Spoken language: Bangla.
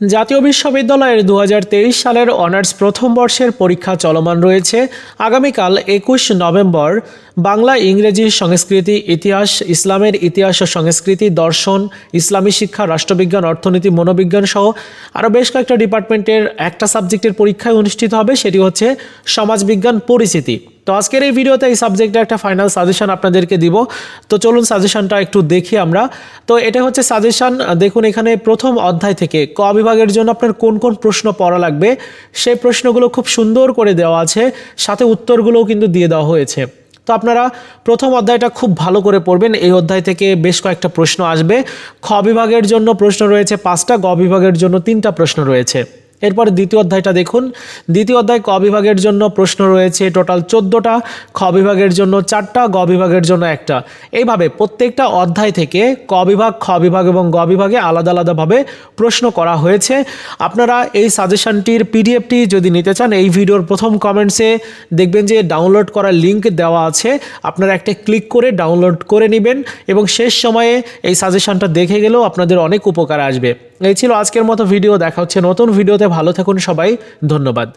জাতীয় বিশ্ববিদ্যালয়ের দু হাজার তেইশ সালের অনার্স প্রথম বর্ষের পরীক্ষা চলমান রয়েছে। আগামীকাল একুশ নভেম্বর বাংলা, ইংরেজি সংস্কৃতি, ইতিহাস, ইসলামের ইতিহাস ও সংস্কৃতি, দর্শন, ইসলামী শিক্ষা, রাষ্ট্রবিজ্ঞান, অর্থনীতি, মনোবিজ্ঞান সহ আরও বেশ কয়েকটা ডিপার্টমেন্টের একটা সাবজেক্টের পরীক্ষায় অনুষ্ঠিত হবে, সেটি হচ্ছে সমাজবিজ্ঞান পরিচিতি। তো আজকের এই ভিডিওতে এই সাবজেক্টে একটা ফাইনাল সাজেশান আপনাদেরকে দিব। তো চলুন সাজেশনটা একটু দেখি আমরা। তো এটা হচ্ছে সাজেশন দেখুন এখানে প্রথম অধ্যায় থেকে ক বিভাগের জন্য আপনার কোন কোন প্রশ্ন পড়া লাগবে, সেই প্রশ্নগুলো খুব সুন্দর করে দেওয়া আছে, সাথে উত্তরগুলোও কিন্তু দিয়ে দেওয়া হয়েছে। তো আপনারা প্রথম অধ্যায়টা খুব ভালো করে পড়বেন, এই অধ্যায় থেকে বেশ কয়েকটা প্রশ্ন আসবে। খ বিভাগের জন্য প্রশ্ন রয়েছে পাঁচটা, গ বিভাগের জন্য তিনটা প্রশ্ন রয়েছে। এরপরে দ্বিতীয় অধ্যায়টা দেখুন। দ্বিতীয় অধ্যায়, ক বিভাগের জন্য প্রশ্ন রয়েছে টোটাল চোদ্দোটা, খ বিভাগের জন্য চারটা, গ বিভাগের জন্য একটা। এইভাবে প্রত্যেকটা অধ্যায় থেকে ক বিভাগ, খ বিভাগ এবং গ বিভাগে আলাদা আলাদাভাবে প্রশ্ন করা হয়েছে। আপনারা এই সাজেশনটির পিডিএফটি যদি নিতে চান, এই ভিডিওর প্রথম কমেন্টসে দেখবেন যে ডাউনলোড করার লিঙ্ক দেওয়া আছে। আপনারা একটা ক্লিক করে ডাউনলোড করে নেবেন এবং শেষ সময়ে এই সাজেশনটা দেখে গেলেও আপনাদের অনেক উপকার আসবে। এই ছিল আজকের মতো ভিডিও। দেখা হচ্ছে নতুন ভিডিওতে। ভালো থাকুন সবাই ধন্যবাদ।